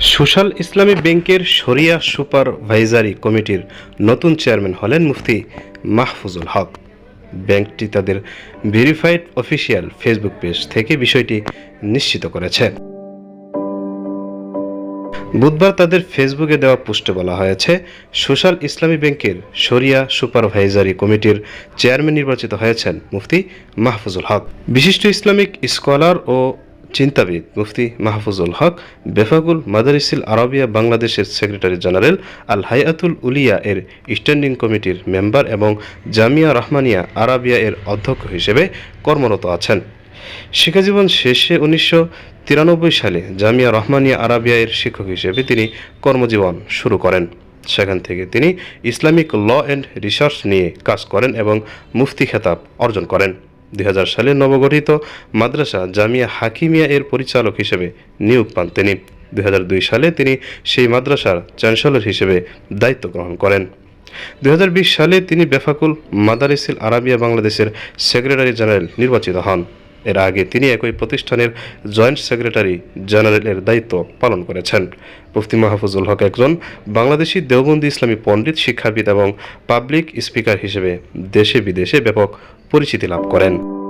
Social ইসলামী ব্যাংকের শরিয়া supervisory কমিটির নতুন চেয়ারম্যান হলেন মুফতি মাহফুজুল হক। ব্যাংকটি তাদের ভেরিফাইড অফিসিয়াল ফেসবুক পেজ থেকে বিষয়টি নিশ্চিত করেছে। বুধবার তাদের ফেসবুকে দেওয়া পোস্টে বলা হয়েছে, সোশ্যাল ইসলামী ব্যাংকের শরিয়া সুপারভাইজারি কমিটির চেয়ারম্যান নির্বাচিত হয়েছেন মুফতি মাহফুজুল হক। বিশিষ্ট ইসলামিক স্কলার ও চিন্তাবিদ মুফতি মাহফুজুল হক, বেফাগুল মাদারিসিল আরবিয়া বাংলাদেশের সেক্রেটারি জেনারেল আল হায়াতুল উলিয়া এর স্ট্যান্ডিং কমিটির মেম্বার এবং জামিয়া রহমানিয়া আরাবিয়া এর অধ্যক্ষ হিসেবে কর্মরত আছেন। শিক্ষাজীবন শেষে উনিশশো তিরানব্বই সালে জামিয়া রহমানিয়া আরাবিয়া এর শিক্ষক হিসেবে তিনি কর্মজীবন শুরু করেন। সেখান থেকে তিনি ইসলামিক ল অ্যান্ড রিসার্চ নিয়ে কাজ করেন এবং মুফতি খেতাব অর্জন করেন। দুই সালে নবগঠিত মাদ্রাসা জামিয়া হাকিমিয়া এর পরিচালক হিসেবে নিয়োগ পান তিনি। দুই সালে তিনি সেই মাদ্রাসার চ্যান্সেলর হিসেবে দায়িত্ব গ্রহণ করেন। দু হাজার বিশ সালে তিনি বেফাকুল মাদারিসিল আরাবিয়া বাংলাদেশের সেক্রেটারি জেনারেল নির্বাচিত হন। এর আগে তিনি একই প্রতিষ্ঠানের জয়েন্ট সেক্রেটারি জেনারেলের দায়িত্ব পালন করেছেন। মুফতি মাহফুজুল হক একজন বাংলাদেশি দেওবন্দি ইসলামী পণ্ডিত, শিক্ষাবিদ এবং পাবলিক স্পিকার হিসেবে দেশে বিদেশে ব্যাপক পরিচিতি লাভ করেন।